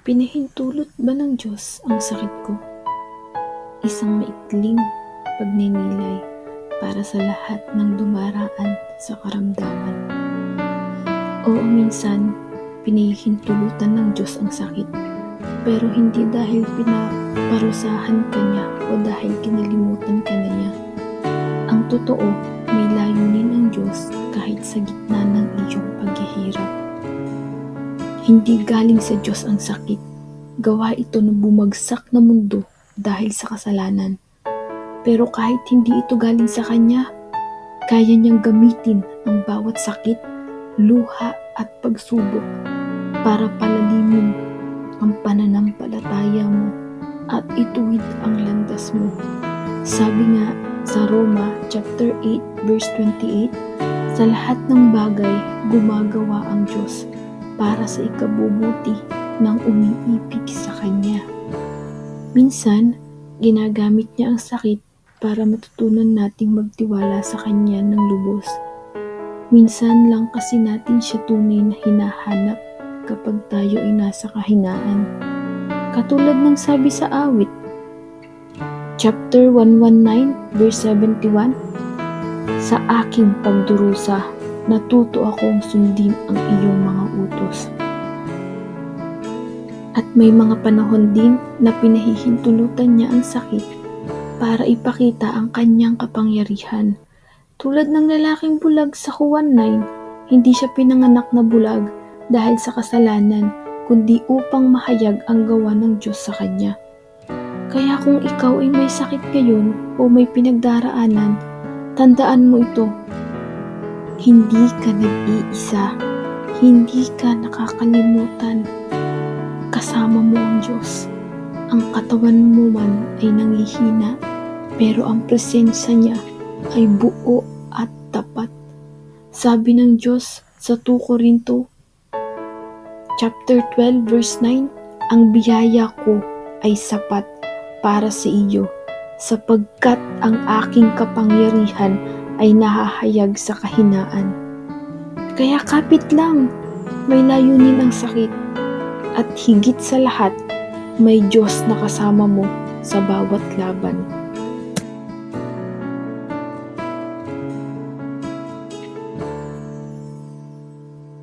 Pinahintulot ba ng Diyos ang sakit ko? Isang maikling pagninilay para sa lahat ng dumaraan sa karamdaman. Oo, minsan, pinahintulutan ng Diyos ang sakit. Pero hindi dahil pinaparusahan ka niya o dahil kinalimutan ka na niya. Ang totoo, may layunin ang Diyos kahit sa gitna Hindi galing sa Diyos ang sakit. Gawa ito ng bumagsak na mundo dahil sa kasalanan. Pero kahit hindi ito galing sa Kanya, kaya niyang gamitin ang bawat sakit, luha at pagsubok para palalimin ang pananampalataya mo at ituwid ang landas mo. Sabi nga sa Roma chapter 8 verse 28, sa lahat ng bagay gumagawa ang Diyos para sa ikabubuti ng umiibig sa Kanya. Minsan, ginagamit niya ang sakit para matutunan nating magtiwala sa Kanya ng lubos. Minsan lang kasi natin siya tunay na hinahanap kapag tayo ay nasa kahinaan. Katulad ng sabi sa awit, chapter 119, verse 71, Sa aking pagdurusa, natuto akong sundin ang iyong mga utos. At may mga panahon din na pinahihintulutan niya ang sakit para ipakita ang kanyang kapangyarihan. Tulad ng lalaking bulag sa Juan 9, hindi siya pinanganak na bulag dahil sa kasalanan, kundi upang mahayag ang gawa ng Diyos sa kanya. Kaya kung ikaw ay may sakit ngayon o may pinagdaraanan, tandaan mo ito. Hindi ka nag-iisa. Hindi ka nakakalimutan. Kasama mo ang Diyos. Ang katawan mo man ay nangihina, pero ang presensya niya ay buo at tapat. Sabi ng Diyos sa 2 Korinto chapter 12 verse 9, ang biyaya ko ay sapat para sa iyo sapagkat ang aking kapangyarihan ay nahahayag sa kahinaan. Kaya kapit lang, may layunin ang sakit at higit sa lahat, may Diyos na kasama mo sa bawat laban.